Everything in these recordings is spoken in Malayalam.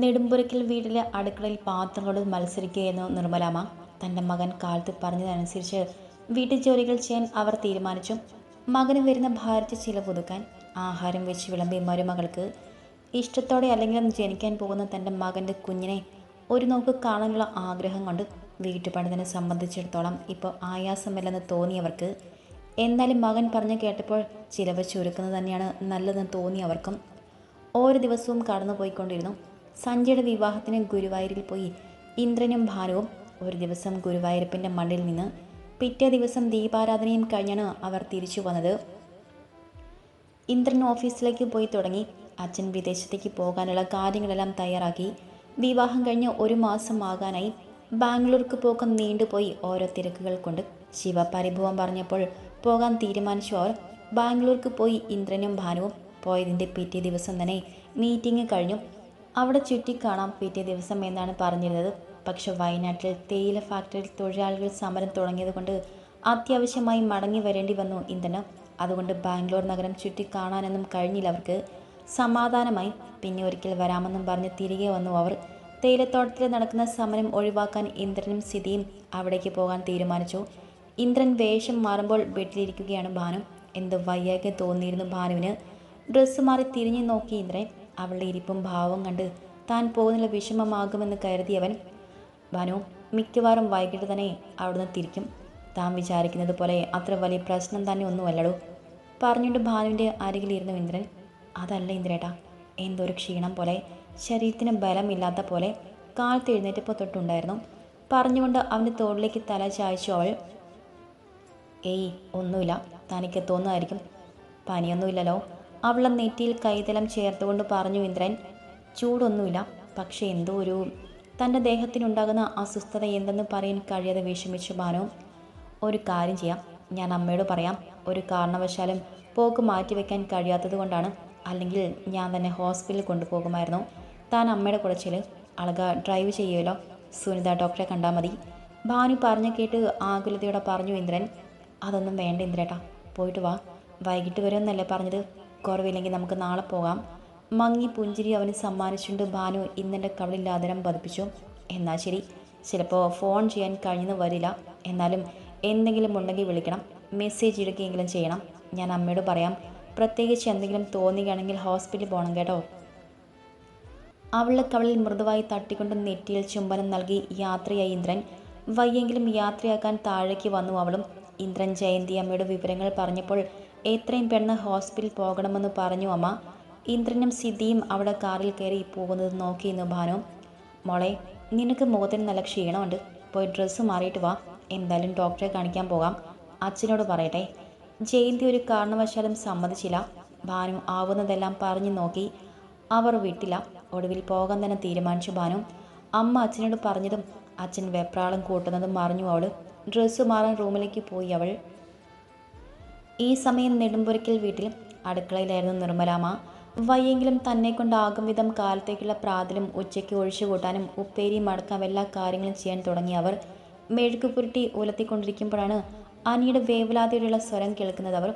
നെടുമ്പുരയ്ക്കൽ വീട്ടിലെ അടുക്കളയിൽ പാത്രങ്ങളോട് മത്സരിക്കുകയായിരുന്നു നിർമ്മലാമ്മ. തന്റെ മകൻ കാലത്ത് പറഞ്ഞതനുസരിച്ച് വീട്ടു ജോലികൾ ചെയ്യാൻ അവർ തീരുമാനിച്ചു. മകന് വരുന്ന ഭാരിച്ച ചിലവൊതുക്കാൻ ആഹാരം വെച്ച് വിളമ്പി മരുമകൾക്ക് ഇഷ്ടത്തോടെ അല്ലെങ്കിലും ജനിക്കാൻ പോകുന്ന തന്റെ മകന്റെ കുഞ്ഞിനെ ഒരു നോക്ക് കാണാനുള്ള ആഗ്രഹം കൊണ്ട് വീട്ടുപണിതിനെ സംബന്ധിച്ചിടത്തോളം ഇപ്പോൾ ആയാസമില്ലെന്ന് തോന്നിയവർക്ക് എന്നാലും മകൻ പറഞ്ഞു കേട്ടപ്പോൾ ചിലവ് ചുരുക്കുന്നത് തന്നെയാണ് നല്ലതെന്ന് തോന്നിയവർക്കും ഓരോ ദിവസവും കടന്നുപോയിക്കൊണ്ടിരുന്നു. സഞ്ജയുടെ വിവാഹത്തിന് ഗുരുവായൂരിൽ പോയി. ഇന്ദ്രനും ഭാനുവും ഒരു ദിവസം ഗുരുവായൂരപ്പന്റെ മണ്ണിൽ നിന്ന് പിറ്റേ ദിവസം ദീപാരാധനയും കഴിഞ്ഞാണ് അവർ തിരിച്ചു വന്നത്. ഇന്ദ്രൻ ഓഫീസിലേക്ക് പോയി തുടങ്ങി. അച്ഛൻ വിദേശത്തേക്ക് പോകാനുള്ള കാര്യങ്ങളെല്ലാം തയ്യാറാക്കി. വിവാഹം കഴിഞ്ഞ് ഒരു മാസം ആകാനായി ബാംഗ്ലൂർക്ക് പോക്കം നീണ്ടുപോയി ഓരോ തിരക്കുകൾ കൊണ്ട്. ശിവ പരിഭവം പറഞ്ഞപ്പോൾ പോകാൻ തീരുമാനിച്ചു അവർ. ബാംഗ്ലൂർക്ക് പോയി ഇന്ദ്രനും ഭാനുവും പോയതിന്റെ പിറ്റേ ദിവസം തന്നെ മീറ്റിംഗ് കഴിഞ്ഞു. അവിടെ ചുറ്റിക്കാണാം പിറ്റേ ദിവസം എന്നാണ് പറഞ്ഞിരുന്നത്. പക്ഷെ വയനാട്ടിൽ തേയില ഫാക്ടറിയിൽ തൊഴിലാളികൾ സമരം തുടങ്ങിയതുകൊണ്ട് അത്യാവശ്യമായി മടങ്ങി വരേണ്ടി വന്നു ഇന്ധനം. അതുകൊണ്ട് ബാംഗ്ലൂർ നഗരം ചുറ്റിക്കാണാനൊന്നും കഴിഞ്ഞില്ല അവർക്ക്. സമാധാനമായി. പിന്നെ ഒരിക്കൽ വരാമെന്നും പറഞ്ഞ് തിരികെ വന്നു അവർ. തേയിലത്തോട്ടത്തിൽ നടക്കുന്ന സമരം ഒഴിവാക്കാൻ ഇന്ദ്രനും സ്ഥിതിയും അവിടേക്ക് പോകാൻ തീരുമാനിച്ചു. ഇന്ദ്രൻ വേഷം മാറുമ്പോൾ വീട്ടിലിരിക്കുകയാണ് ഭാനു. എന്ത് വയ്യാകെ തോന്നിയിരുന്നു ഭാനുവിന്. ഡ്രസ്സ് മാറി തിരിഞ്ഞു നോക്കി ഇന്ദ്രൻ. അവളുടെ ഇരിപ്പും ഭാവവും കണ്ട് താൻ പോകുന്നില്ല വിഷമമാകുമെന്ന് കരുതിയവൻ ഭാനു മിക്കവാറും വൈകിട്ട് തന്നെ അവിടുന്ന് തിരിക്കും. താൻ വിചാരിക്കുന്നത് പോലെ അത്ര വലിയ പ്രശ്നം തന്നെ ഒന്നുമല്ലടോ പറഞ്ഞുകൊണ്ട് ഭാനുവിന്റെ അരികിലിരുന്നു ഇന്ദ്രൻ അതല്ല ഇന്ദ്രേട്ടാ എന്തൊരു ക്ഷീണം പോലെ ശരീരത്തിന് ബലമില്ലാത്ത പോലെ കാലത്ത് എഴുന്നേറ്റപ്പോൾ തൊട്ടുണ്ടായിരുന്നു പറഞ്ഞുകൊണ്ട് അവന്റെ തോളിലേക്ക് തല ചായച്ചു അവൾ ഏയ് ഒന്നുമില്ല തനിക്ക് തോന്നുമായിരിക്കും പനിയൊന്നുമില്ലല്ലോ. അവളെ നെറ്റിയിൽ കൈതലം ചേർത്തുകൊണ്ട് പറഞ്ഞു ഇന്ദ്രൻ ചൂടൊന്നുമില്ല. പക്ഷെ എന്തോ ഒരു തന്റെ ദേഹത്തിനുണ്ടാകുന്ന അസ്വസ്ഥത എന്തെന്ന് പറയാൻ കഴിയാതെ വിഷമിച്ചു ഭാനു ഒരു കാര്യം ചെയ്യാം. ഞാൻ അമ്മയോട് പറയാം. ഒരു കാരണവശാലും പോക്ക് മാറ്റിവെക്കാൻ കഴിയാത്തത് കൊണ്ടാണ്. അല്ലെങ്കിൽ ഞാൻ തന്നെ ഹോസ്പിറ്റലിൽ കൊണ്ടുപോകുമായിരുന്നു. താൻ അമ്മയുടെ കുടച്ചിൽ അളക ഡ്രൈവ് ചെയ്യുമല്ലോ. സുനിത ഡോക്ടറെ കണ്ടാൽ മതി. ഭാനു പറഞ്ഞു കേട്ട് ആകുലതയോടെ പറഞ്ഞു ഇന്ദ്രൻ അതൊന്നും വേണ്ട ഇന്ദ്രേട്ടാ. പോയിട്ട് വാ. വൈകിട്ട് വരുമെന്നല്ലേ പറഞ്ഞത്. കുറവില്ലെങ്കിൽ നമുക്ക് നാളെ പോകാം. മങ്ങി പുഞ്ചിരി അവന് സമ്മാനിച്ചുകൊണ്ട് ഭാനു. ഇന്നെന്റെ കവളിൽ ആദരം പതിപ്പിച്ചു. എന്നാൽ ശരി. ചിലപ്പോൾ ഫോൺ ചെയ്യാൻ കഴിഞ്ഞെന്ന് വരില്ല. എന്നാലും എന്തെങ്കിലും ഉണ്ടെങ്കിൽ വിളിക്കണം. മെസ്സേജ് ഇടുകയെങ്കിലും ചെയ്യണം. ഞാൻ അമ്മയോട് പറയാം. പ്രത്യേകിച്ച് എന്തെങ്കിലും തോന്നുകയാണെങ്കിൽ ഹോസ്പിറ്റലിൽ പോകണം കേട്ടോ. അവളുടെ കവളിൽ മൃദുവായി തട്ടിക്കൊണ്ട് നെറ്റിയിൽ ചുംബനം നൽകി യാത്രയായി ഇന്ദ്രൻ. വയ്യെങ്കിലും യാത്രയാക്കാൻ താഴേക്ക് വന്നു അവളും. ഇന്ദ്രൻ ജയന്തി അമ്മയുടെ വിവരങ്ങൾ പറഞ്ഞപ്പോൾ എത്രയും പെണ്ണ് ഹോസ്പിറ്റലിൽ പോകണമെന്ന് പറഞ്ഞു അമ്മ. ഇന്ദ്രനും സിദ്ധിയും അവിടെ കാറിൽ കയറി പോകുന്നത് നോക്കിയിരുന്നു ഭാനു. മോളെ നിനക്ക് മുഖത്തിന് നല്ല ക്ഷീണമുണ്ട്. പോയി ഡ്രസ്സ് മാറിയിട്ട് വാ. എന്തായാലും ഡോക്ടറെ കാണിക്കാൻ പോകാം. അച്ഛനോട് പറയട്ടെ. ജയന്തി ഒരു കാരണവശാലും സമ്മതിച്ചില്ല. ഭാനു ആവുന്നതെല്ലാം പറഞ്ഞു നോക്കി. അവർ വിട്ടില്ല. ഒടുവിൽ പോകാൻ തന്നെ തീരുമാനിച്ചു ഭാനു. അമ്മ അച്ഛനോട് പറഞ്ഞതും അച്ഛൻ വെപ്രാളം കൂട്ടുന്നതും മറിഞ്ഞു അവൾ ഡ്രസ്സ് മാറാൻ റൂമിലേക്ക് പോയി അവൾ. ഈ സമയം നെടുമ്പുരയ്ക്കൽ വീട്ടിൽ അടുക്കളയിലായിരുന്നു നിർമ്മലാമ്മ. വയ്യെങ്കിലും തന്നെ കൊണ്ടാകും വിധം കാലത്തേക്കുള്ള പ്രാതലും ഉച്ചയ്ക്ക് ഒഴിച്ചു കൂട്ടാനും ഉപ്പേരിയും അടക്കം എല്ലാ കാര്യങ്ങളും ചെയ്യാൻ തുടങ്ങി അവർ മെഴുക്ക് പുരട്ടി ഉലത്തിക്കൊണ്ടിരിക്കുമ്പോഴാണ് അനിയുടെ വേവലാതിയുള്ള സ്വരം കേൾക്കുന്നത് അവർ.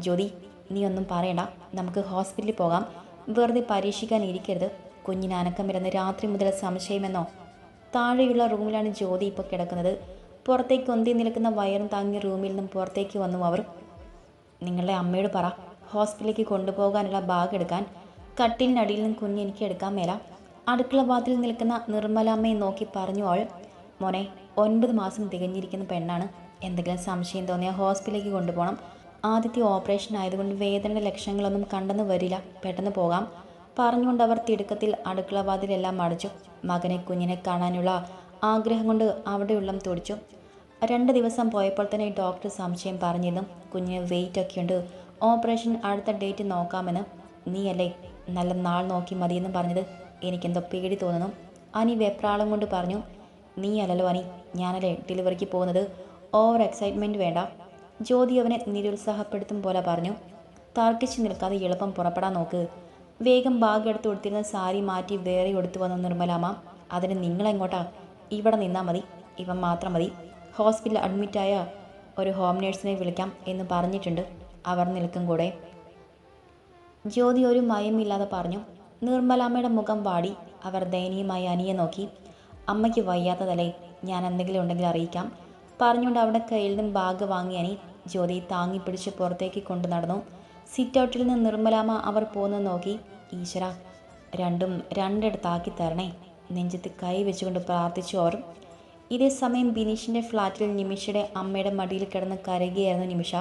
ജ്യോതി നീ ഒന്നും പറയണ്ട. നമുക്ക് ഹോസ്പിറ്റലിൽ പോകാം. വെറുതെ പരീക്ഷിക്കാൻ ഇരിക്കരുത്. കുഞ്ഞിന് അനക്കം വരുന്ന രാത്രി മുതൽ സംശയമെന്നോ. താഴെയുള്ള റൂമിലാണ് ജ്യോതി ഇപ്പോൾ കിടക്കുന്നത്. പുറത്തേക്ക് ഒന്തി നിൽക്കുന്ന വയറും താങ്ങിയ റൂമിൽ നിന്നും പുറത്തേക്ക് വന്നു അവർ. നിങ്ങളുടെ അമ്മയോട് പറ. ഹോസ്പിറ്റലിലേക്ക് കൊണ്ടുപോകാനുള്ള ബാഗ് എടുക്കാൻ കട്ടിലിനടിയിൽ നിന്ന് കുഞ്ഞ് എനിക്ക് എടുക്കാൻ മേല. അടുക്കള വാതിൽ നിൽക്കുന്ന നിർമ്മലാമ്മയെ നോക്കി പറഞ്ഞു അവൾ മോനെ ഒൻപത് മാസം തികഞ്ഞിരിക്കുന്ന പെണ്ണാണ്. എന്തെങ്കിലും സംശയം തോന്നിയാൽ ഹോസ്പിറ്റലിലേക്ക് കൊണ്ടുപോകണം. ആദ്യത്തെ ഓപ്പറേഷൻ ആയതുകൊണ്ട് വേദനയുടെ ലക്ഷണങ്ങളൊന്നും കണ്ടെന്ന് വരില്ല. പെട്ടെന്ന് പോകാം. പറഞ്ഞുകൊണ്ട് അവർ തിടുക്കത്തിൽ അടുക്കള വാതിലെല്ലാം അടച്ചു. മകനെ കുഞ്ഞിനെ കാണാനുള്ള ആഗ്രഹം കൊണ്ട് അവിടെയുള്ള തുടിച്ചു. രണ്ട് ദിവസം പോയപ്പോൾ തന്നെ ഡോക്ടർ സംശയം പറഞ്ഞിരുന്നു. കുഞ്ഞിന് വെയിറ്റ് ഒക്കെ ഉണ്ട് ഓപ്പറേഷൻ അടുത്ത ഡേറ്റ് നോക്കാമെന്ന്. നീയല്ലേ നല്ല നാൾ നോക്കി മതിയെന്നും പറഞ്ഞത്. എനിക്കെന്തോ പേടി തോന്നുന്നു. അനി വെപ്രാളം കൊണ്ട് പറഞ്ഞു നീ അല്ലല്ലോ അനി ഞാനല്ലേ ഡെലിവറിക്ക് പോകുന്നത്? ഓവർ എക്സൈറ്റ്മെന്റ് വേണ്ട. ജ്യോതി അവനെ നിരുത്സാഹപ്പെടുത്തും പോലെ പറഞ്ഞു തർക്കിച്ച് നിൽക്കാതെ എളുപ്പം പുറപ്പെടാൻ നോക്ക്. വേഗം ബാഗ് എടുത്ത് കൊടുത്തിരുന്ന സാരി മാറ്റി വേറെ എടുത്തു വന്ന നിർമ്മലാമ്മ അതിന് നിങ്ങളെങ്ങോട്ടാ? ഇവിടെ നിന്നാൽ മതി. ഇവൻ മാത്രം മതി. ഹോസ്പിറ്റലിൽ അഡ്മിറ്റായ ഒരു ഹോം നേഴ്സിനെ വിളിക്കാം എന്ന് പറഞ്ഞിട്ടുണ്ട്. അവർ നിൽക്കും കൂടെ. ജ്യോതി ഒരു മയമില്ലാതെ പറഞ്ഞു നിർമ്മലാമ്മയുടെ മുഖം വാടി അവർ ദയനീയമായി അനിയെ നോക്കി. അമ്മയ്ക്ക് വയ്യാത്തതല്ലേ ഞാൻ എന്തെങ്കിലും ഉണ്ടെങ്കിൽ അറിയിക്കാം പറഞ്ഞുകൊണ്ട് അവിടെ കയ്യിൽ നിന്നും ബാഗ് വാങ്ങി അനി ജ്യോതി താങ്ങി പിടിച്ച് പുറത്തേക്ക് കൊണ്ടു നടന്നു. സിറ്റൗട്ടിൽ നിന്ന് നിർമ്മലാമ്മ അവർ പോകുന്നത് നോക്കി. ഈശ്വര രണ്ടും രണ്ടിടത്താക്കി തരണേ. നെഞ്ചത്ത് കൈ വെച്ചുകൊണ്ട് പ്രാർത്ഥിച്ചു അവർ. ഇതേ സമയം ബിനീഷിന്റെ ഫ്ലാറ്റിൽ നിമിഷയുടെ അമ്മയുടെ മടിയിൽ കിടന്ന് കരയുകയായിരുന്നു നിമിഷ.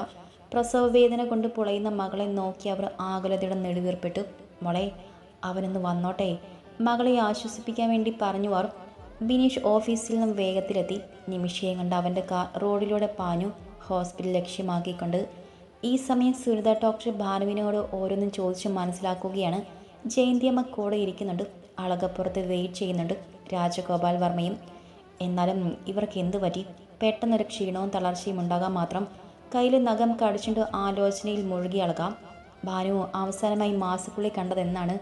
പ്രസവ വേദന കൊണ്ട് പുളയുന്ന മകളെ നോക്കി അവർ ആകുലതയുടെ നെടുവീർപ്പെട്ടു. മോളെ അവനൊന്ന് വന്നോട്ടെ. മകളെ ആശ്വസിപ്പിക്കാൻ വേണ്ടി പറഞ്ഞു അവർ ബിനീഷ് ഓഫീസിൽ നിന്നും വേഗത്തിലെത്തി. നിമിഷയെ കണ്ട് അവന്റെ കാർ റോഡിലൂടെ പാഞ്ഞു. ഹോസ്പിറ്റൽ ലക്ഷ്യമാക്കിക്കൊണ്ട് ഈ സമയം സുനിത ഡോക്ടർ ഭാനുവിനോട് ഓരോന്നും ചോദിച്ച് മനസ്സിലാക്കുകയാണ്. ജയന്തിയമ്മ കൂടെ ഇരിക്കുന്നുണ്ട്. അളകപ്പുറത്ത് വെയിറ്റ് ചെയ്യുന്നുണ്ട്. രാജഗോപാൽ വർമ്മയും എന്നാലും ഇവർക്ക് എന്തു പറ്റി? പെട്ടെന്നൊരു ക്ഷീണവും തളർച്ചയും ഉണ്ടാകാൻ മാത്രം കയ്യിൽ നഖം കടിച്ചിട്ട് ആലോചനയിൽ മുഴുകി അളകാം. ഭാനു അവസാനമായി മാസക്കുള്ളി കണ്ടതെന്നാണ്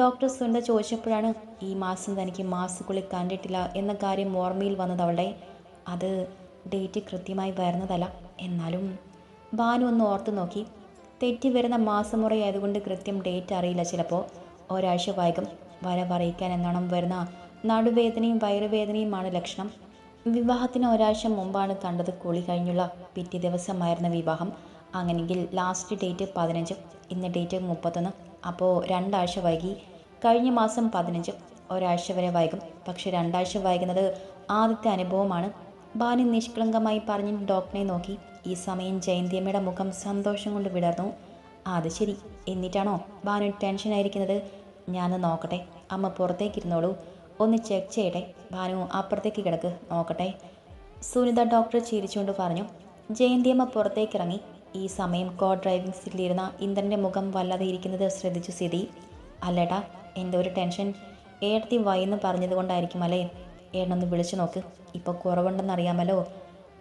ഡോക്ടർ സുന്ദ ചോദിച്ചപ്പോഴാണ് ഈ മാസം തനിക്ക് മാസക്കുള്ളി കണ്ടിട്ടില്ല എന്ന കാര്യം ഓർമ്മയിൽ വന്നത് അവളുടെ. അത് ഡേറ്റ് കൃത്യമായി വരുന്നതല്ല. എന്നാലും ഭാനു ഒന്ന് ഓർത്തു നോക്കി. തെറ്റി വരുന്ന മാസമുറയായതുകൊണ്ട് കൃത്യം ഡേറ്റ് അറിയില്ല ചിലപ്പോൾ. ഒരാഴ്ച വൈകും. വരവറിയിക്കാൻ എന്നോണം വരുന്ന നടുവേദനയും വയറുവേദനയുമാണ് ലക്ഷണം. വിവാഹത്തിന് ഒരാഴ്ച മുമ്പാണ് കണ്ടത് കുളി കഴിഞ്ഞുള്ള പിറ്റേ ദിവസമായിരുന്ന വിവാഹം. അങ്ങനെങ്കിൽ ലാസ്റ്റ് ഡേറ്റ് പതിനഞ്ച് ഇന്ന് ഡേറ്റ് മുപ്പത്തൊന്ന്. അപ്പോൾ രണ്ടാഴ്ച വൈകി. കഴിഞ്ഞ മാസം പതിനഞ്ച് ഒരാഴ്ച വരെ വൈകും. പക്ഷെ രണ്ടാഴ്ച വൈകുന്നത് ആദ്യത്തെ അനുഭവമാണ്. ബാലി നിഷ്കളങ്കമായി പറഞ്ഞ് ഡോക്ടറെ നോക്കി. ഈ സമയം ജയന്തിയമ്മയുടെ മുഖം സന്തോഷം കൊണ്ട് വിടർന്നു. അത് ശരി. എന്നിട്ടാണോ? ബാനു ടെൻഷനായിരിക്കുന്നത്? ഞാൻ നോക്കട്ടെ. അമ്മ പുറത്തേക്ക് ഇരുന്നോളൂ. ഒന്ന് ചെക്ക് ചെയ്യട്ടെ. ഭാനു അപ്പുറത്തേക്ക് കിടക്ക്. നോക്കട്ടെ. സുനിത ഡോക്ടർ ചിരിച്ചുകൊണ്ട് പറഞ്ഞു ജയന്തിയമ്മ പുറത്തേക്ക് ഇറങ്ങി ഈ സമയം കോ ഡ്രൈവിംഗ് സീറ്റിലിരുന്ന ഇന്ദ്രന്റെ മുഖം വല്ലാതെ ഇരിക്കുന്നത് ശ്രദ്ധിച്ചു സ്ഥിതി അല്ലേട്ടാ എന്റെ ഒരു ടെൻഷൻ ഏടത്തി വൈന്ന് പറഞ്ഞതുകൊണ്ടായിരിക്കും അല്ലേ? ഏടനൊന്ന് വിളിച്ചു നോക്ക്. ഇപ്പോൾ കുറവുണ്ടെന്നറിയാമല്ലോ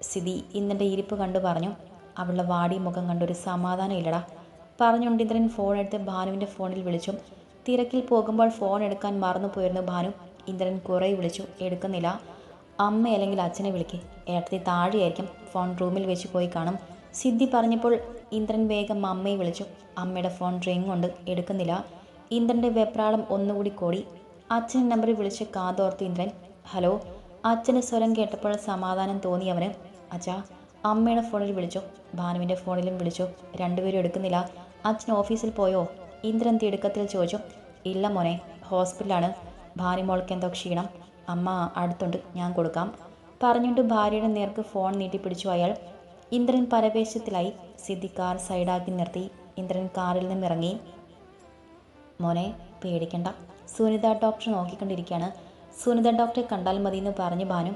സ്ഥിതി ഇന്ദ്രന്റെ ഇരിപ്പ് കണ്ടു പറഞ്ഞു അവളുടെ വാടി മുഖം കണ്ടൊരു സമാധാനം ഇല്ലടാ. പറഞ്ഞുകൊണ്ട് ഇന്ദ്രൻ ഫോൺ എടുത്ത് ഭാനുവിന്റെ ഫോണിൽ വിളിച്ചു. തിരക്കിൽ പോകുമ്പോൾ ഫോൺ എടുക്കാൻ മറന്നു പോയിരുന്നു ഭാനു. ഇന്ദ്രൻ കുറേ വിളിച്ചു എടുക്കുന്നില്ല. അമ്മ അല്ലെങ്കിൽ അച്ഛനെ വിളിക്ക്. ഏട്ടത്തി താഴെയായിരിക്കും. ഫോൺ റൂമിൽ വെച്ച് പോയി കാണും. സിദ്ധി പറഞ്ഞപ്പോൾ ഇന്ദ്രൻ വേഗം അമ്മയെ വിളിച്ചു. അമ്മയുടെ ഫോൺ റിങ് ഉണ്ട് എടുക്കുന്നില്ല. ഇന്ദ്രന്റെ വെപ്രാളം ഒന്നുകൂടി കൂടി. അച്ഛൻ നമ്പറിൽ വിളിച്ച് കാതോർത്ത് ഇന്ദ്രൻ ഹലോ അച്ഛന്റെ സ്വരം കേട്ടപ്പോൾ സമാധാനം തോന്നി അവന് അച്ഛാ അമ്മയുടെ ഫോണിൽ വിളിച്ചു. ഭാനുവിന്റെ ഫോണിലും വിളിച്ചു. രണ്ടുപേരും എടുക്കുന്നില്ല. അച്ഛൻ ഓഫീസിൽ പോയോ? ഇന്ദ്രൻ തിടുക്കത്തിൽ ചോദിച്ചു. ഇല്ല മോനെ ഹോസ്പിറ്റലാണ്. ഭാനുമോൾക്ക് എന്തോ ക്ഷീണം. അമ്മ അടുത്തുണ്ട് ഞാൻ കൊടുക്കാം. പറഞ്ഞുകൊണ്ട് ഭാര്യയുടെ നേർക്ക് ഫോൺ നീട്ടിപ്പിടിച്ചു അയാൾ. ഇന്ദ്രൻ പരവേശത്തിലായി സിദ്ധി കാർ സൈഡാക്കി നിർത്തി. ഇന്ദ്രൻ കാറിൽ നിന്നിറങ്ങി. മോനെ പേടിക്കണ്ട. സുനിത ഡോക്ടർ നോക്കിക്കൊണ്ടിരിക്കുകയാണ്. സുനിത ഡോക്ടറെ കണ്ടാൽ മതി എന്ന് പറഞ്ഞു ഭാനു.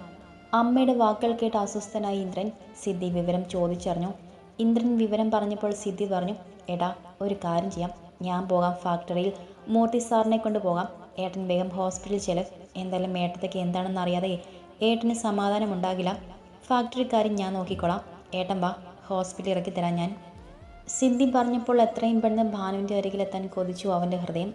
അമ്മയുടെ വാക്കുകൾ കേട്ട് അസ്വസ്ഥനായ ഇന്ദ്രൻ സിദ്ധി വിവരം ചോദിച്ചറിഞ്ഞു. ഇന്ദ്രൻ വിവരം പറഞ്ഞപ്പോൾ സിദ്ധി പറഞ്ഞു എടാ ഒരു കാര്യം ചെയ്യാം. ഞാൻ പോകാം ഫാക്ടറിയിൽ. മൂർത്തി സാറിനെ കൊണ്ട് പോകാം. ഏട്ടൻ വേഗം ഹോസ്പിറ്റലിൽ ചെല എന്തായാലും ഏട്ടത്തേക്ക് എന്താണെന്ന് അറിയാതെ ഏട്ടന് സമാധാനം ഉണ്ടാകില്ല ഫാക്ടറിക്കാരും ഞാൻ നോക്കിക്കോളാം. ഏട്ടൻ വാ ഹോസ്പിറ്റലിൽ ഇറക്കി തരാം ഞാൻ. സിദ്ധി പറഞ്ഞപ്പോൾ എത്രയും പെട്ടെന്ന് ഭാനുവിന്റെ അരികിലെത്താൻ കൊതിച്ചു അവന്റെ ഹൃദയം.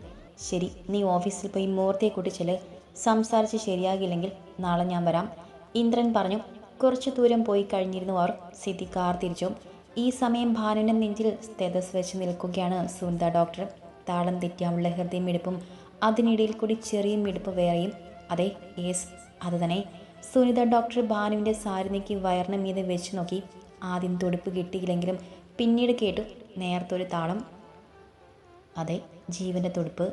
ശരി നീ ഓഫീസിൽ പോയി മൂർത്തിയെ കൂട്ടിച്ചെൽ സംസാരിച്ച് ശരിയാകില്ലെങ്കിൽ നാളെ ഞാൻ വരാം. ഇന്ദ്രൻ പറഞ്ഞു കുറച്ച് ദൂരം പോയി കഴിഞ്ഞിരുന്നു അവർ. സിദ്ധി കാർ തിരിച്ചു. ഈ സമയം ഭാനുവിന്റെ നെഞ്ചിൽ സ്ഥിതസ് വെച്ച് നിൽക്കുകയാണ് സുനിത ഡോക്ടർ. താളം തെറ്റിയാമുള്ള ഹൃദയമിടിപ്പും അതിനിടയിൽ കൂടി ചെറിയ മിടുപ്പ് വേറെയും. അതെ യേസ് അത് തന്നെ സുനിത ഡോക്ടർ ഭാനുവിന്റെ സാരി നീക്കി വയറിന് മീതെ വെച്ച് നോക്കി. ആദ്യം തൊടുപ്പ് കിട്ടിയില്ലെങ്കിലും പിന്നീട് കേട്ടു നേർത്തൊരു താളം. അതെ ജീവന്റെ തൊടുപ്പ്.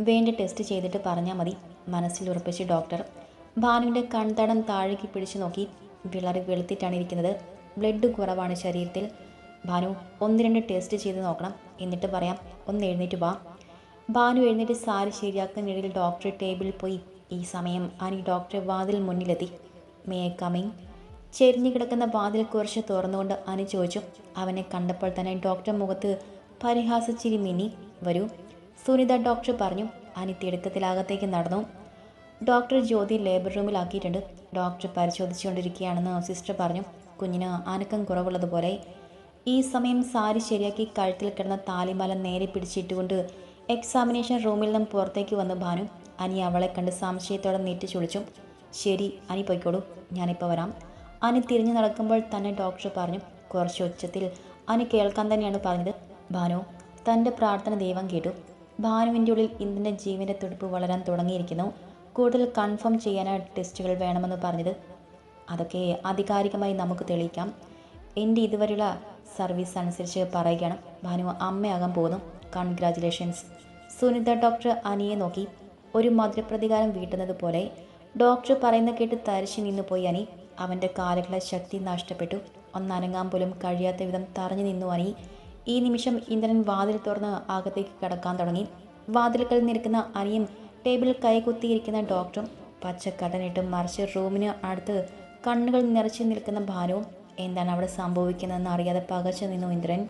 വേണ്ട ടെസ്റ്റ് ചെയ്തിട്ട് പറഞ്ഞാൽ മതി മനസ്സിൽ ഉറപ്പിച്ച് ഡോക്ടർ. ഭാനുവിന്റെ കൺതടം താഴേക്ക് പിടിച്ചു നോക്കി. വിളറി വെളുത്തിട്ടാണ് ഇരിക്കുന്നത്. ബ്ലഡ് കുറവാണ് ശരീരത്തിൽ. ഭാനു ഒന്ന് രണ്ട് ടെസ്റ്റ് ചെയ്ത് നോക്കണം. എന്നിട്ട് പറയാം ഒന്ന് എഴുന്നേറ്റ് വാ. ഭാനു എഴുന്നേറ്റ് സാരി ശരിയാക്കുന്നതിനിടയിൽ ഡോക്ടർ ടേബിളിൽ പോയി. ഈ സമയം അനി ഡോക്ടറെ വാതിൽ മുന്നിലെത്തി. മേ കമ്മിങ് ചെരിഞ്ഞു കിടക്കുന്ന വാതിൽ കുറച്ച് തുറന്നുകൊണ്ട് അനി ചോദിച്ചു. അവനെ കണ്ടപ്പോൾ തന്നെ ഡോക്ടർ മുഖത്ത് പരിഹാസച്ചിരി മിനി വരൂ സുനിത ഡോക്ടർ പറഞ്ഞു. അനി തിടുക്കത്തിലാകത്തേക്ക് നടന്നു. ഡോക്ടർ ജ്യോതി ലേബർ റൂമിലാക്കിയിട്ടുണ്ട്. ഡോക്ടർ പരിശോധിച്ചുകൊണ്ടിരിക്കുകയാണെന്ന് സിസ്റ്റർ പറഞ്ഞു. കുഞ്ഞിന് അനക്കം കുറവുള്ളതുപോലെ. ഈ സമയം സാരി ശരിയാക്കി കഴുത്തിൽ കിടന്ന താലിമാല നേരെ പിടിച്ചിട്ടുകൊണ്ട് എക്സാമിനേഷൻ റൂമിൽ നിന്നും പുറത്തേക്ക് വന്ന് ഭാനു അനി അവളെ കണ്ട് സംശയത്തോടെ നീട്ടി ചുളിച്ചു. ശരി അനി പൊയ്ക്കോളൂ ഞാനിപ്പോൾ വരാം. അനി തിരിഞ്ഞു നടക്കുമ്പോൾ തന്നെ ഡോക്ടർ പറഞ്ഞു കുറച്ച് ഉച്ചത്തിൽ അനി കേൾക്കാൻ തന്നെയാണ് പറഞ്ഞത്. ഭാനു തന്റെ പ്രാർത്ഥന ദൈവം കേട്ടു. ഭാനുവിന്റെ ഉള്ളിൽ ഇന്ദ്രന്റെ ജീവന്റെ തുടിപ്പ് വളരാൻ തുടങ്ങിയിരിക്കുന്നു. കൂടുതൽ കൺഫേം ചെയ്യാനായി ടെസ്റ്റുകൾ വേണമെന്ന് പറഞ്ഞത്. അതൊക്കെ ആധികാരികമായി നമുക്ക് തെളിയിക്കാം. എന്റെ ഇതുവരെയുള്ള സർവീസ് അനുസരിച്ച് പറയുകയാണ്. ഭാനു അമ്മയാകാൻ പോകുന്നു. കൺഗ്രാറ്റുലേഷൻസ് സുനിത ഡോക്ടർ അനിയെ നോക്കി ഒരു മധുരപ്രതികാരം വീട്ടുന്നത് പോലെ. ഡോക്ടർ പറയുന്ന കേട്ട് തരിച്ചു നിന്നു പോയി അനി. അവന്റെ കാലുകളെ ശക്തി നഷ്ടപ്പെട്ടു. ഒന്നനങ്ങാൻ പോലും കഴിയാത്ത വിധം തറഞ്ഞു നിന്നു അനി. ഈ നിമിഷം ഇന്ദ്രൻ വാതിൽ തുറന്ന് അകത്തേക്ക് കിടക്കാൻ തുടങ്ങി. വാതിലുകൾ നിൽക്കുന്ന അനിയും ടേബിളിൽ കൈകുത്തിയിരിക്കുന്ന ഡോക്ടറും പച്ചക്കടനിട്ട് മറിച്ച് റൂമിന് അടുത്ത് കണ്ണുകൾ നിറച്ചു നിൽക്കുന്ന ഭാരവും എന്താണ് അവിടെ സംഭവിക്കുന്നതെന്ന് അറിയാതെ പകച്ചു നിന്നു ഇന്ദ്രൻ.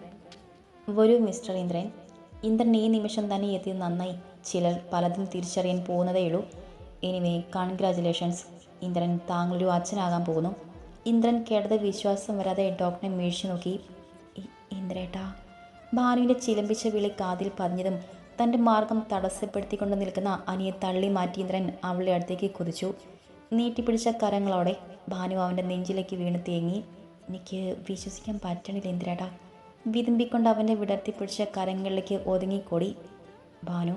വരൂ മിസ്റ്റർ ഇന്ദ്രൻ. ഇന്ദ്രൻ ഈ നിമിഷം തന്നെ എത്തി നന്നായി. ചിലർ പലതും തിരിച്ചറിയാൻ പോകുന്നതേയുള്ളൂ എനിവേ കൺഗ്രാജുലേഷൻസ് ഇന്ദ്രൻ താങ്കളൊരു അച്ഛനാകാൻ പോകുന്നു. ഇന്ദ്രൻ കേട്ടത് വിശ്വാസം വരാതെ ഡോക്ടറെ മേഴിച്ചു നോക്കി. ഇന്ദ്രേട്ടാ ഭാനുവിന്റെ ചിലമ്പിച്ച വിളി കാതിൽ പതിഞ്ഞതും തന്റെ മാർഗം തടസ്സപ്പെടുത്തിക്കൊണ്ട് നിൽക്കുന്ന അനിയെ തള്ളി മാറ്റി ഇന്ദ്രൻ അവളുടെ അടുത്തേക്ക് കുതിച്ചു. നീട്ടിപ്പിടിച്ച കരങ്ങളോടെ ഭാനു അവന്റെ നെഞ്ചിലേക്ക് വീണ് തേങ്ങി. എനിക്ക് വിശ്വസിക്കാൻ പറ്റണില്ല ഇന്ദ്രേട്ടാ. വിതുമ്പിക്കൊണ്ട് അവന്റെ വിടർത്തിപ്പിടിച്ച കരങ്ങളിലേക്ക് ഒതുങ്ങിക്കൂടി. ഭാനു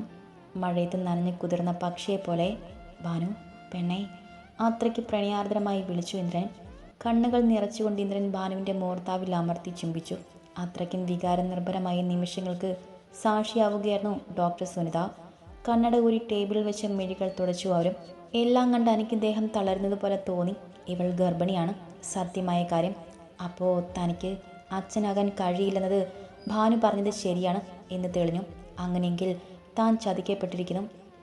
മഴയത്ത് നനഞ്ഞ് കുതിർന്ന പക്ഷിയെപ്പോലെ ഭാനു പെണ്ണെ അത്രയ്ക്ക് പ്രണയാർദ്രമായി വിളിച്ചു ഇന്ദ്രൻ. കണ്ണുകൾ നിറച്ചുകൊണ്ട് ഇന്ദ്രൻ ഭാനുവിന്റെ മോർത്താവിൽ അമർത്തി ചുംബിച്ചു. അത്രയ്ക്കും വികാരനിർഭരമായ നിമിഷങ്ങൾക്ക് സാക്ഷിയാവുകയായിരുന്നു ഡോക്ടർ സുനിത. കണ്ണട ഊരി ടേബിളിൽ വെച്ച മിഴികൾ തുടച്ചു അവരും. എല്ലാം കണ്ട് എനിക്ക് ദേഹം തളരുന്നത് പോലെ തോന്നി. ഇവൾ ഗർഭിണിയാണ്. സത്യമായ കാര്യം. അപ്പോൾ തനിക്ക് അച്ഛനാകാൻ കഴിയില്ലെന്നത് ഭാനു പറഞ്ഞത് ശരിയാണ് എന്ന് തെളിഞ്ഞു. അങ്ങനെയെങ്കിൽ താൻ ചതിക്കപ്പെട്ടിരിക്കുന്നു.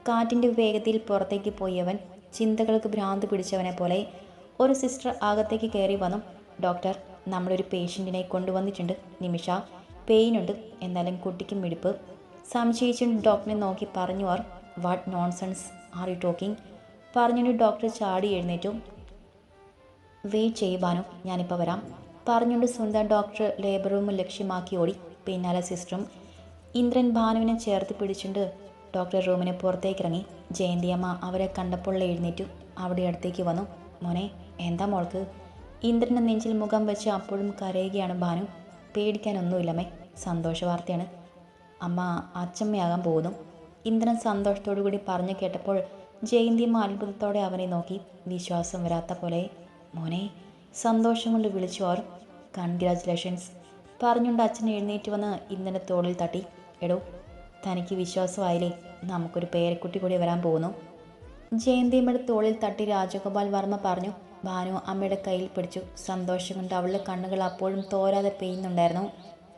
കാറ്റിന്റെ വേഗത്തിൽ പുറത്തേക്ക് പോയവൻ ചിന്തകൾക്ക് ഭ്രാന്ത് പിടിച്ചവനെ പോലെ ഒരു സിസ്റ്റർ അകത്തേക്ക് കയറി വന്നു. ഡോക്ടർ നമ്മളൊരു പേഷ്യന്റിനെ കൊണ്ടുവന്നിട്ടുണ്ട്. നിമിഷ പെയിനുണ്ട് എന്നാലും കുട്ടിക്കും മിടിപ്പ്. സംശയിച്ചുകൊണ്ട് ഡോക്ടറെ നോക്കി പറഞ്ഞു are what nonsense? Are you talking? പറഞ്ഞുകൊണ്ട് ഡോക്ടർ ചാടി എഴുന്നേറ്റു. വെയിറ്റ് ചെയ്യുവാനോ ഞാനിപ്പോൾ വരാം. പറഞ്ഞുകൊണ്ട് സുനിത ഡോക്ടർ ലേബർ റൂം ലക്ഷ്യമാക്കി ഓടി. പിന്നാലെ സിസ്റ്ററും ഇന്ദ്രൻ ഭാനുവിനെ ചേർത്ത് പിടിച്ചുകൊണ്ട് ഡോക്ടർ റൂമിന് പുറത്തേക്ക് ഇറങ്ങി ജയന്തിയമ്മ അവരെ കണ്ടപ്പോൾ എഴുന്നേറ്റു. അവിടെ അടുത്തേക്ക് വന്നു. മോനെ എന്താ മോൾക്ക്? ഇന്ദ്രന്റെ നെഞ്ചിൽ മുഖം വെച്ച് അപ്പോഴും കരയുകയാണ് ഭാനു. പേടിക്കാനൊന്നുമില്ലമ്മേ സന്തോഷ വാർത്തയാണ്. അമ്മ അച്ചമ്മയാകാൻ പോകുന്നു. ഇന്ദ്രൻ സന്തോഷത്തോടു കൂടി പറഞ്ഞു കേട്ടപ്പോൾ ജയന്തിയമ്മ അത്ഭുതത്തോടെ അവനെ നോക്കി. വിശ്വാസം വരാത്ത പോലെ മോനെ സന്തോഷം കൊണ്ട് വിളിച്ചു. അവർ കൺഗ്രാറ്റുലേഷൻസ് പറഞ്ഞുകൊണ്ട് അച്ഛൻ എഴുന്നേറ്റ് വന്ന് ഇന്ദ്രന്റെ തോളിൽ തട്ടി. എടോ തനിക്ക് വിശ്വാസമായില്ലേ നമുക്കൊരു പേരക്കുട്ടി കൂടി വരാൻ പോകുന്നു. ജയന്തിയമ്മയുടെ തോളിൽ തട്ടി രാജഗോപാൽ വർമ്മ പറഞ്ഞു. ഭാനു അമ്മയുടെ കയ്യിൽ പിടിച്ചു. സന്തോഷം കൊണ്ട് അവളുടെ കണ്ണുകൾ അപ്പോഴും തോരാതെ പെയ്യുന്നുണ്ടായിരുന്നു.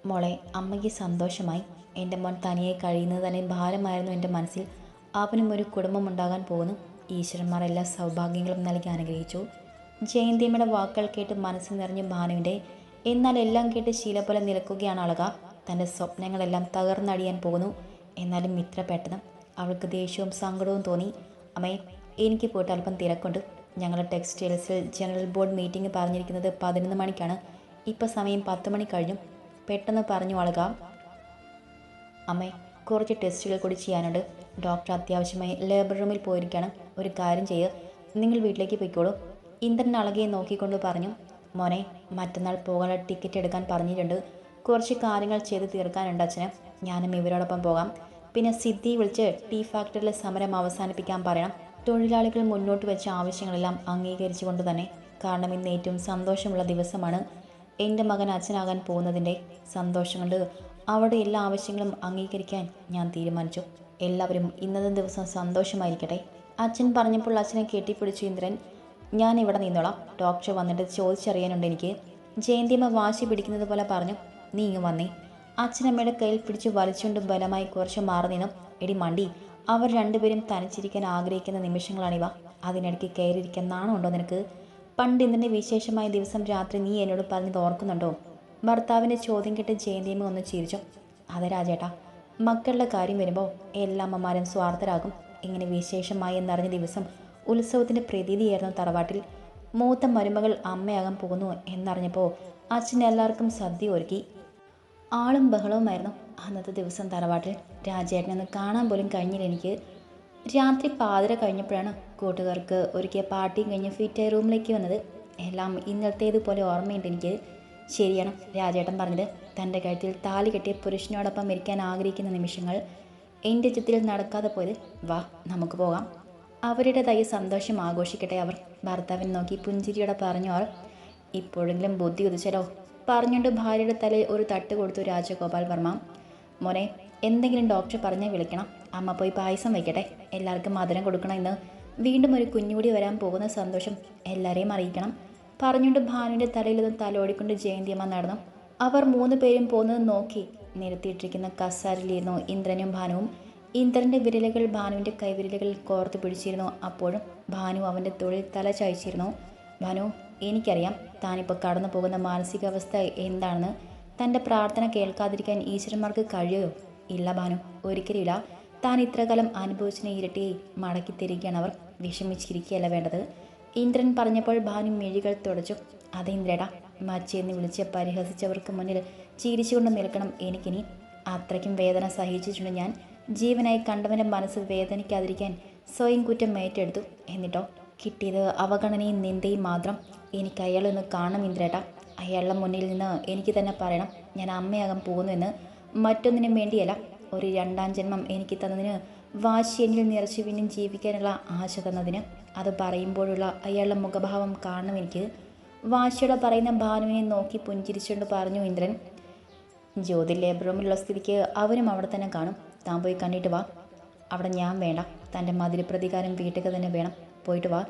മോളെ അമ്മയ്ക്ക് സന്തോഷമായി. എന്റെ മോൻ തനിയെ കഴിയുന്നത് തന്നെ ഭാരമായിരുന്നു എന്റെ മനസ്സിൽ. അവനും ഒരു കുടുംബം ഉണ്ടാകാൻ പോകുന്നു. ഈശ്വരന്മാർ എല്ലാ സൗഭാഗ്യങ്ങളും നൽകി അനുഗ്രഹിച്ചു. ജയന്തിയമ്മയുടെ വാക്കുകൾ കേട്ട് മനസ്സിൽ നിറഞ്ഞ ഭാനുവിന്റെ എന്നാൽ എല്ലാം കേട്ട് ശീല പോലെ നിൽക്കുകയാണ് അളക. തന്റെ സ്വപ്നങ്ങളെല്ലാം തകർന്നടിയാൻ പോകുന്നു. എന്നാലും ഇത്ര പെട്ടെന്ന് അവൾക്ക് ദേഷ്യവും സങ്കടവും തോന്നി. അമ്മേ എനിക്ക് പോയിട്ട് അല്പം തിരക്കുണ്ട്. ഞങ്ങളുടെ ടെക്സ്റ്റൈൽസിൽ ജനറൽ ബോർഡ് മീറ്റിംഗ് പറഞ്ഞിരിക്കുന്നത് പതിനൊന്ന് മണിക്കാണ്. ഇപ്പോൾ സമയം പത്ത് മണി കഴിഞ്ഞു. പെട്ടെന്ന് പറഞ്ഞു അളക. അമ്മേ കുറച്ച് ടെസ്റ്റുകൾ കൂടി ചെയ്യാനുണ്ട്. ഡോക്ടർ അത്യാവശ്യമായി ലേബർ റൂമിൽ പോയിരിക്കുകയാണ് ഒരു കാര്യം ചെയ്യുക നിങ്ങൾ വീട്ടിലേക്ക് പോയിക്കോളൂ. ഇന്ദ്രൻ അളകയെ നോക്കിക്കൊണ്ട് പറഞ്ഞു മോനെ മറ്റന്നാൾ പോകാനുള്ള ടിക്കറ്റ് എടുക്കാൻ പറഞ്ഞിട്ടുണ്ട്. കുറച്ച് കാര്യങ്ങൾ ചെയ്ത് തീർക്കാനുണ്ട് അച്ഛന്. ഞാനും ഇവരോടൊപ്പം പോകാം. പിന്നെ സിദ്ധി വിളിച്ച് ടീ ഫാക്ടറിയിലെ സമരം അവസാനിപ്പിക്കാൻ പറയണം. തൊഴിലാളികൾ മുന്നോട്ട് വെച്ച ആവശ്യങ്ങളെല്ലാം അംഗീകരിച്ചുകൊണ്ട് തന്നെ. കാരണം ഇന്ന് ഏറ്റവും സന്തോഷമുള്ള ദിവസമാണ് എന്റെ മകൻ അച്ഛനാകാൻ പോകുന്നതിന്റെ സന്തോഷം കൊണ്ട് അവിടെ എല്ലാ ആവശ്യങ്ങളും അംഗീകരിക്കാൻ ഞാൻ തീരുമാനിച്ചു. എല്ലാവരും ഇന്നത്തെ ദിവസം സന്തോഷമായിരിക്കട്ടെ. അച്ഛൻ പറഞ്ഞപ്പോൾ അച്ഛനെ കെട്ടിപ്പിടിച്ചു ഇന്ദ്രൻ. ഞാൻ ഇവിടെ നിന്നോളാം. ഡോക്ടർ വന്നിട്ട് ചോദിച്ചറിയാനുണ്ട് എനിക്ക്. ജയന്തിയമ്മ വാശി പിടിക്കുന്നത് പോലെ പറഞ്ഞു നീ ഇങ്ങ് വന്നേ. അച്ഛനമ്മയുടെ കയ്യിൽ പിടിച്ച് വലിച്ചുകൊണ്ട് ബലമായി കുറച്ച് മാറി നിന്നു എടി മണ്ടി അവർ രണ്ടുപേരും തനിച്ചിരിക്കാൻ ആഗ്രഹിക്കുന്ന നിമിഷങ്ങളാണിവ അതിനിടയ്ക്ക് കയറിയിരിക്കാൻ ഉണ്ടോ നിനക്ക്? പണ്ട് ഇന്നിന്റെ വിശേഷമായ ദിവസം രാത്രി നീ എന്നോട് പറഞ്ഞത് ഓർക്കുന്നുണ്ടോ? ഭർത്താവിന്റെ ചോദ്യം കേട്ട് ജയന്തിയമ്മ ഒന്ന് ചിരിച്ചു. അതെ രാജേട്ടാ. മക്കളുടെ കാര്യം വരുമ്പോൾ എല്ലാ അമ്മമാരും സ്വാർത്ഥരാകും. ഇങ്ങനെ വിശേഷമായി എന്നറിഞ്ഞ ദിവസം ഉത്സവത്തിന്റെ പ്രതീതിയായിരുന്നു തറവാട്ടിൽ. മൂത്ത മരുമകൾ അമ്മയാകാൻ പോകുന്നു എന്നറിഞ്ഞപ്പോൾ അച്ഛൻ എല്ലാവർക്കും സദ്യ ഒരുക്കി. ആളും ബഹളവുമായിരുന്നു. അന്നത്തെ ദിവസം തറവാട്ടിൽ രാജേട്ടനെ ഒന്ന് കാണാൻ പോലും കഴിഞ്ഞില്ല എനിക്ക്. രാത്രി പാതിര കഴിഞ്ഞപ്പോഴാണ് കൂട്ടുകാർക്ക് ഒരുക്കിയ പാർട്ടിയും കഴിഞ്ഞ് ഫിറ്റായി റൂമിലേക്ക് വന്നത്. എല്ലാം ഇന്നത്തേതുപോലെ ഓർമ്മയുണ്ട് എനിക്ക്. ശരിയാണ് രാജേട്ടൻ പറഞ്ഞത്. തന്റെ കഴുത്തിൽ താലി കെട്ടിയ പുരുഷനോടൊപ്പം ഇരിക്കാൻ ആഗ്രഹിക്കുന്ന നിമിഷങ്ങൾ എന്റെ ചിത്തിൽ നടക്കാതെ പോയത്. വാ നമുക്ക് പോകാം. അവരുടേതായ സന്തോഷം ആഘോഷിക്കട്ടെ അവർ. ഭർത്താവിനെ നോക്കി പുഞ്ചിരിയോടെ പറഞ്ഞു അവർ ഇപ്പോഴെങ്കിലും ബുദ്ധി ഉദിച്ചല്ലോ. പറഞ്ഞുകൊണ്ട് ഭാര്യയുടെ തലയിൽ ഒരു തട്ട് കൊടുത്തു രാജഗോപാൽ വർമ്മ. മോനെ എന്തെങ്കിലും ഡോക്ടർ പറഞ്ഞ് വിളിക്കണം. അമ്മ പോയി പായസം വയ്ക്കട്ടെ. എല്ലാവർക്കും മധുരം കൊടുക്കണം എന്ന് വീണ്ടും ഒരു കുഞ്ഞുകൂടി വരാൻ പോകുന്ന സന്തോഷം എല്ലാവരെയും അറിയിക്കണം. പറഞ്ഞുകൊണ്ട് ഭാനുവിന്റെ തലയിൽ നിന്ന് തലോടിക്കൊണ്ട് ജയന്തിയമ്മ നടന്നു. അവർ മൂന്ന് പേരും പോകുന്നത് നോക്കി നിരത്തിയിട്ടിരിക്കുന്ന കസാരിലിരുന്നു ഇന്ദ്രനും ഭാനുവും. ഇന്ദ്രന്റെ വിരലുകൾ ഭാനുവിന്റെ കൈവിരലുകളിൽ കോർത്ത് പിടിച്ചിരുന്നു. അപ്പോഴും ഭാനു അവന്റെ തൊഴിൽ തല ചായച്ചിരുന്നു. ഭാനു എനിക്കറിയാം താനിപ്പോൾ കടന്നു പോകുന്ന മാനസികാവസ്ഥ എന്താണെന്ന്. തന്റെ പ്രാർത്ഥന കേൾക്കാതിരിക്കാൻ ഈശ്വരന്മാർക്ക് കഴിയുമോ ഇല്ല ഭാനു ഒരിക്കലുമില്ല താൻ ഇത്രകാലം അനുഭവിച്ചിന് ഇരട്ടിയെ മടക്കി തരികയാണ് അവർ വിഷമിച്ചിരിക്കുകയല്ല വേണ്ടത്. ഇന്ദ്രൻ പറഞ്ഞപ്പോൾ ഭാനു മിഴികൾ തുടച്ചു. അതെ ഇന്ദ്രടാ മച്ചെന്ന് വിളിച്ച് പരിഹസിച്ചവർക്ക് മുന്നിൽ ചിരിച്ചുകൊണ്ട് നിൽക്കണം എനിക്കിനി. അത്രയ്ക്കും വേദന സഹിച്ചിട്ടുണ്ട് ഞാൻ. ജീവനായി കണ്ടവന്റെ മനസ്സ് വേദനിക്കാതിരിക്കാൻ സ്വയം കുറ്റം ഏറ്റെടുത്തു. എന്നിട്ടോ കിട്ടിയത് അവഗണനയും നിന്ദയും മാത്രം എനിക്ക് അയാളൊന്ന് കാണണം ഇന്ദ്രേട്ടാ. അയാളുടെ മുന്നിൽ നിന്ന് എനിക്ക് തന്നെ പറയണം ഞാൻ അമ്മയാകാൻ പോകുന്നുവെന്ന് മറ്റൊന്നിനും വേണ്ടിയല്ല ഒരു രണ്ടാം ജന്മം എനിക്ക് തന്നതിന് വാശി എന്നിൽ നിറച്ച് ജീവിക്കാനുള്ള ആശ തന്നതിന്. അത് പറയുമ്പോഴുള്ള അയാളുടെ മുഖഭാവം കാണണം എനിക്ക്. വാശിയോടെ പറയുന്ന ഭാനുവിനെ നോക്കി പുഞ്ചിരിച്ചുകൊണ്ട് പറഞ്ഞു ഇന്ദ്രൻ ജ്യോതി ലേബർ സ്ഥിതിക്ക് അവരും അവിടെ തന്നെ കാണും. താൻ പോയി കണ്ടിട്ട് വാ. അവിടെ ഞാൻ വേണ്ട. തന്റെ മതിരി പ്രതികാരം വീട്ടുക തന്നെ വേണം. പോയിട്ട് വാ.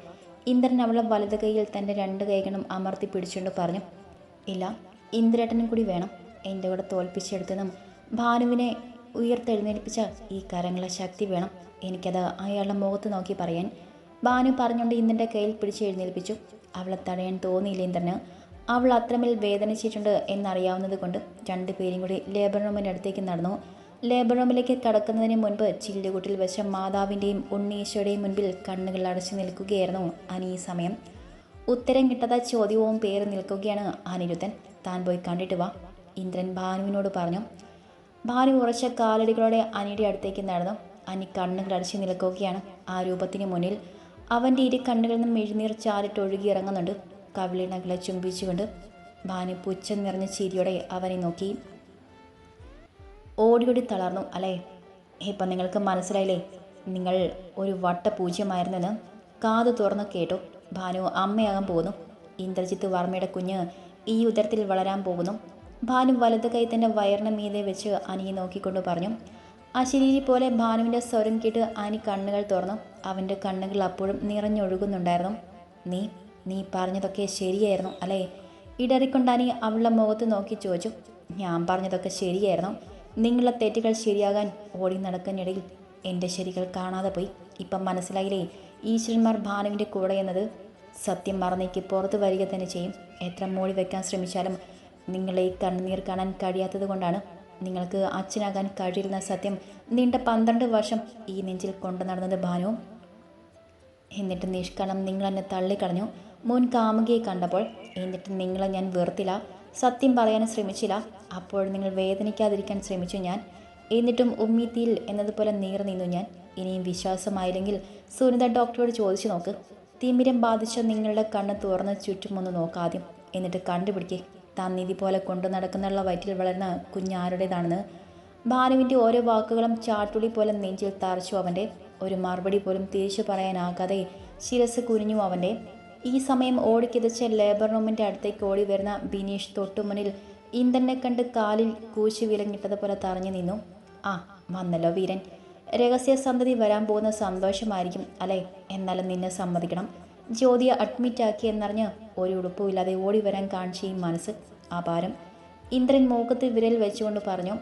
ഇന്ദ്രൻ അവളെ വലത് കൈയിൽ തന്റെ രണ്ട് കൈകളും അമർത്തി പിടിച്ചുകൊണ്ട് പറഞ്ഞു ഇല്ല ഇന്ദ്രേട്ടനും കൂടി വേണം. എന്റെ കൂടെ തോൽപ്പിച്ചെടുത്തതും ഭാനുവിനെ ഉയർത്തെഴുന്നേൽപ്പിച്ച ഈ കരങ്ങളെ ശക്തി വേണം. എനിക്കത് അയാളുടെ മുഖത്ത് നോക്കി പറയാൻ. ഭാനു പറഞ്ഞുകൊണ്ട് ഇന്ദ്രന്റെ കയ്യിൽ പിടിച്ച് എഴുന്നേൽപ്പിച്ചു. അവളെ തടയാൻ തോന്നിയില്ല ഇന്ദ്രന്. അവൾ അത്രമേൽ വേദനിച്ചിട്ടുണ്ട് എന്നറിയാവുന്നത് കൊണ്ട് രണ്ടുപേരും കൂടി ലേബർ റൂമിന്റെ അടുത്തേക്ക് നടന്നു. ലേബർ റൂമിലേക്ക് കടക്കുന്നതിന് മുൻപ് ചില്ലുകൂട്ടിൽ വെച്ച മാതാവിന്റെയും ഉണ്ണീശോയുടെയും മുൻപിൽ കണ്ണുകൾ അടച്ചു നിൽക്കുകയായിരുന്നു അനി ഈ സമയം. ഉത്തരം കിട്ടാത്ത ചോദ്യവും പേര് നിൽക്കുകയാണ് അനിരുദ്ധൻ. താൻ പോയി കണ്ടിട്ട് വാ ഇന്ദ്രൻ ഭാനുവിനോട് പറഞ്ഞു. ഭാനു ഉറച്ച കാലടികളോടെ അനിയുടെ അടുത്തേക്ക് നടന്നു. അനി കണ്ണുകൾ അടച്ചു നിൽക്കുകയാണ്. ആ രൂപത്തിന് മുന്നിൽ അവന്റെ ഇരു കണ്ണുകളിൽ നിന്നും എഴുന്നീർ ചാലിട്ട് ഒഴുകി ഇറങ്ങുന്നുണ്ട്. കവിളിണകളെ ചുംബിച്ചുകൊണ്ട് ഭാനു പുച്ഛം നിറഞ്ഞ ചിരിയോടെ അവനെ നോക്കി. ഓടിയോടി തളർന്നു അല്ലേ? ഇപ്പം നിങ്ങൾക്ക് മനസ്സിലായില്ലേ? നിങ്ങൾ ഒരു വട്ട പൂജ്യമായിരുന്നെന്ന് കാത് തുറന്ന് കേട്ടു. ഭാനു അമ്മയാകാൻ പോകുന്നു. ഇന്ദ്രജിത്ത് വർമ്മയുടെ കുഞ്ഞ് ഈ ഉദരത്തിൽ വളരാൻ പോകുന്നു. ഭാനു വലത് കൈ തന്റെ വയറിന് മീതെ വെച്ച് അനിയെ നോക്കിക്കൊണ്ട് പറഞ്ഞു അശരീരി പോലെ ഭാനുവിന്റെ സ്വരം കേട്ട് അനി കണ്ണുകൾ തുറന്നു. അവന്റെ കണ്ണുകൾ അപ്പോഴും നിറഞ്ഞൊഴുകുന്നുണ്ടായിരുന്നു. നീ നീ പറഞ്ഞതൊക്കെ ശരിയായിരുന്നു അല്ലേ? ഇടറിക്കൊണ്ട് അനി അവളുടെ മുഖത്ത് നോക്കി ചോദിച്ചു ഞാൻ പറഞ്ഞതൊക്കെ ശരിയായിരുന്നു. നിങ്ങളുടെ തെറ്റുകൾ ശരിയാകാൻ ഓടി നടക്കുന്നിടയിൽ എന്റെ ശരികൾ കാണാതെ പോയി. ഇപ്പം മനസ്സിലായില്ലേ ഈശ്വരന്മാർ ഭാനുവിന്റെ കൂടെ എന്നത് സത്യം മറന്നേക്ക് പുറത്തു വരിക തന്നെ ചെയ്യും. എത്ര മൂടി വയ്ക്കാൻ ശ്രമിച്ചാലും നിങ്ങളെ ഈ കണ്ണുനീർ കാണാൻ കഴിയാത്തത് കൊണ്ടാണ് നിങ്ങൾക്ക് അച്ഛനാകാൻ കഴിയുന്ന സത്യം നീണ്ട പന്ത്രണ്ട് വർഷം ഈ നെഞ്ചിൽ കൊണ്ടു നടന്നത് ഭാനുവും എന്നിട്ട് നിഷ്കണം നിങ്ങൾ എന്നെ തള്ളിക്കളഞ്ഞു. മുൻ കാമുകിയെ കണ്ടപ്പോൾ എന്നിട്ട് നിങ്ങളെ ഞാൻ വെറുത്തില്ല. സത്യം പറയാൻ ശ്രമിച്ചില്ല. അപ്പോൾ നിങ്ങൾ വേദനിക്കാതിരിക്കാൻ ശ്രമിച്ചു ഞാൻ. എന്നിട്ടും ഉമ്മീത്തിയിൽ എന്നതുപോലെ നീർ നിന്നു ഞാൻ. ഇനിയും വിശ്വാസമായില്ലെങ്കിൽ സുനിത ഡോക്ടറോട് ചോദിച്ചു നോക്ക്. തിമിരം ബാധിച്ച നിങ്ങളുടെ കണ്ണ് തുറന്ന് ചുറ്റുമൊന്ന് നോക്കാദ്യം. എന്നിട്ട് കണ്ടുപിടിക്കേ. താൻ നിധി പോലെ കൊണ്ടു നടക്കുന്നുള്ള വയറ്റിൽ വളർന്ന കുഞ്ഞാരുടേതാണെന്ന്. ഭാനുവിന്റെ ഓരോ വാക്കുകളും ചാട്ടുളി പോലെ നെഞ്ചിൽ തറച്ചു അവന്റെ ഒരു മറുപടി പോലും തിരിച്ചു പറയാനാകാതെ ശിരസ് കുനിഞ്ഞു അവന്റെ ഈ സമയം ഓടിക്കിതച്ച ലേബർ റൂമിന്റെ അടുത്തേക്ക് ഓടി വരുന്ന ബിനീഷ് തൊട്ടുമുന്നിൽ ഇന്ദ്രനെ കണ്ട് കാലിൽ കൂശി വിലങ്ങിട്ടതുപോലെ തറഞ്ഞു നിന്നു. ആ വന്നല്ലോ വീരൻ. രഹസ്യ സന്തതി വരാൻ പോകുന്ന സന്തോഷമായിരിക്കും അല്ലേ? എന്നാലും നിന്നെ സമ്മതിക്കണം. ജ്യോതിയെ അഡ്മിറ്റാക്കി എന്നറിഞ്ഞ് ഒരു ഉടുപ്പുമില്ലാതെ ഓടി വരാൻ കാണിച്ച ഈ മനസ്സ്. അപാരം. ഇന്ദ്രൻ മൂക്കത്ത് വിരൽ വെച്ചുകൊണ്ട് പറഞ്ഞു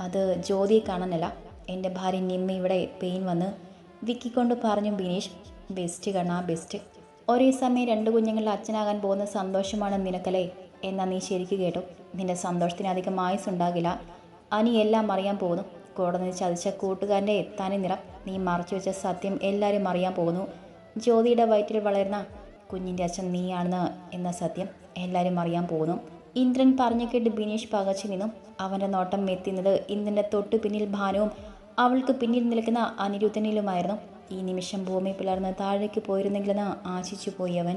അത് ജ്യോതിയെ കാണാനല്ല. എന്റെ ഭാര്യ നിമ്മ ഇവിടെ പെയിൻ വന്ന് വിക്കിക്കൊണ്ട് പറഞ്ഞു ബിനീഷ്. ബെസ്റ്റ് കണ്ണാ ബെസ്റ്റ്. ഒരേ സമയം രണ്ട് കുഞ്ഞുങ്ങളുടെ അച്ഛനാകാൻ പോകുന്ന സന്തോഷമാണ് നിനക്കല്ലേ? എന്നാ നീ ശരിക്ക് കേട്ടു. നിന്റെ സന്തോഷത്തിന് അധികം ആയുസ് ഉണ്ടാകില്ല അനി എല്ലാം അറിയാൻ പോകുന്നു. കോടതി ചതിച്ച കൂട്ടുകാരന്റെ തനി നിറം. നീ മറച്ചു വെച്ച സത്യം എല്ലാവരും അറിയാൻ പോകുന്നു. ജ്യോതിയുടെ വയറ്റിൽ വളരുന്ന കുഞ്ഞിന്റെ അച്ഛൻ നീയാണെന്ന് എന്ന സത്യം എല്ലാവരും അറിയാൻ പോകുന്നു. ഇന്ദ്രൻ പറഞ്ഞു കേട്ട് ബിനീഷ് പകച്ചു നിന്നു. അവന്റെ നോട്ടം എത്തുന്നത് ഇന്ദ്രന്റെ തൊട്ടു പിന്നിൽ ഭാനവും അവൾക്ക് പിന്നിൽ നിൽക്കുന്ന അനിരുദ്ധനിലുമായിരുന്നു. ഈ നിമിഷം ഭൂമി പിളർന്ന് താഴേക്ക് പോയിരുന്നെങ്കിലെന്ന് ആശിച്ചു പോയി അവൻ.